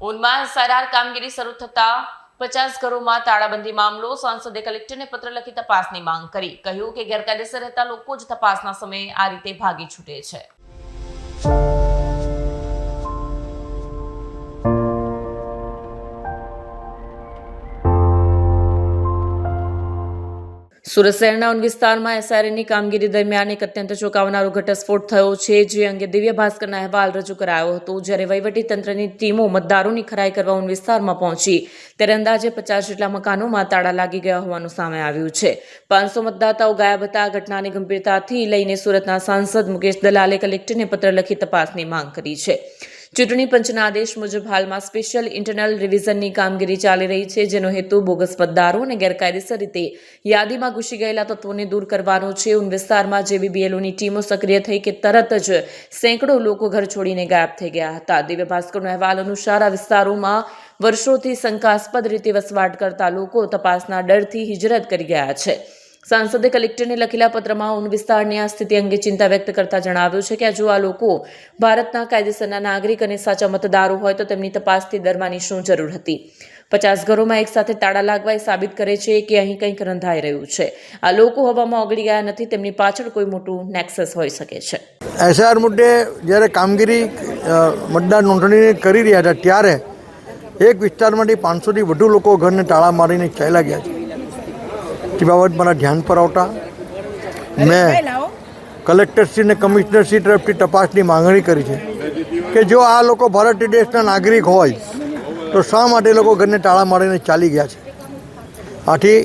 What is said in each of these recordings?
ઊનમાં સરાર કામગીરી શરૂ થતા પચાસ ઘરોમાં તાળાબંધી મામલો, સાંસદે કલેક્ટરને પત્ર લખી તપાસની માંગ કરી. કહ્યું કે ગેરકાયદેસર રહેતા લોકો જ તપાસના સમયે આ રીતે ભાગી છૂટે છે. સુરત શહેરના ઉન વિસ્તારમાં એસઆરએની કામગીરી દરમિયાન એક અત્યંત ચોંકાવનારો ઘટસ્ફોટ થયો છે, જે અંગે દિવ્ય ભાસ્કરના અહેવાલ રજૂ કરાયો હતો. જ્યારે તંત્રની ટીમો મતદારોની ખરાઈ કરવા ઉન વિસ્તારમાં પહોંચી, ત્યારે અંદાજે પચાસ જેટલા મકાનોમાં તાળા લાગી ગયા હોવાનું સામે આવ્યું છે. પાંચસો મતદાતાઓ ગાયબ હતા. આ ઘટનાની ગંભીરતાથી લઈને સુરતના સાંસદ મુકેશ દલાલે કલેક્ટરને પત્ર લખી તપાસની માંગ કરી છે. ચૂંટણી પંચના આદેશ મુજબ હાલમાં સ્પેશિયલ ઇન્ટરનલ રિવિઝનની કામગીરી ચાલી રહી છે, જેનો હેતુ બોગસ મતદારો અને ગેરકાયદેસર રીતે યાદીમાં ઘૂસી ગયેલા તત્વોને દૂર કરવાનો છે. ઉન વિસ્તારમાં જેબીબીએલઓની ટીમો સક્રિય થઈ કે તરત જ સેંકડો લોકો ઘર છોડીને ગાયબ થઈ ગયા હતા. દિવ્ય ભાસ્કરનો અહેવાલ અનુસાર, આ વિસ્તારોમાં વર્ષોથી શંકાસ્પદ રીતે વસવાટ કરતા લોકો તપાસના ડરથી હિજરત કરી ગયા છે. સાંસદે કલેક્ટરને લખેલા પત્રમાં ઉન વિસ્તારની આ સ્થિતિ અંગે ચિંતા વ્યક્ત કરતા જણાવ્યું છે કે જો આ લોકો ભારતના કાયદેસરના નાગરિક અને સાચા મતદારો હોય તો તેમની તપાસથી ડરવાની શું જરૂર હતી? પચાસ ઘરોમાં એકસાથે તાળા લાગવા એ સાબિત કરે છે કે અહીં કંઈક રંધાઈ રહ્યું છે? આ લોકો હવામાં ઓગળી ગયા નથી, તેમની પાછળ કોઈ મોટું નેક્સસ હોઈ શકે છે. એસઆર મુદ્દે જ્યારે કામગીરી મતદાર નોંધણી કરી રહ્યા હતા, ત્યારે એક વિસ્તારમાંથી પાંચસોથી વધુ લોકો ઘરને તાળા મારીને ચાલ્યા ગયા છે. તે બાબત મારા ધ્યાન પર આવતા. મેં કલેક્ટરશ્રી અને કમિશનરશ્રી તરફથી તપાસની માંગણી કરી છે કે જો આ લોકો ભારતીય દેશના નાગરિક હોય, તો શા માટે લોકો ઘરને તાળા મારીને ચાલી ગયા છે? આથી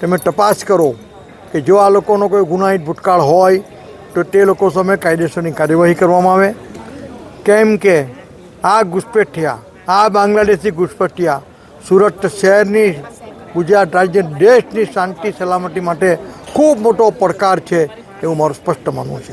તમે તપાસ કરો કે જો આ લોકોનો કોઈ ગુનાહિત ભૂતકાળ હોય, તો તે લોકો સામે કાયદેસરની કાર્યવાહી કરવામાં આવે. કેમ કે આ ઘૂસપેઠિયા, આ બાંગ્લાદેશી ઘૂસપેઠિયા સુરત શહેરની ગુજરાત રાજ્ય દેશની શાંતિ, સલામતી માટે ખૂબ મોટો પડકાર છે, એવું મારું સ્પષ્ટ માનવું છે.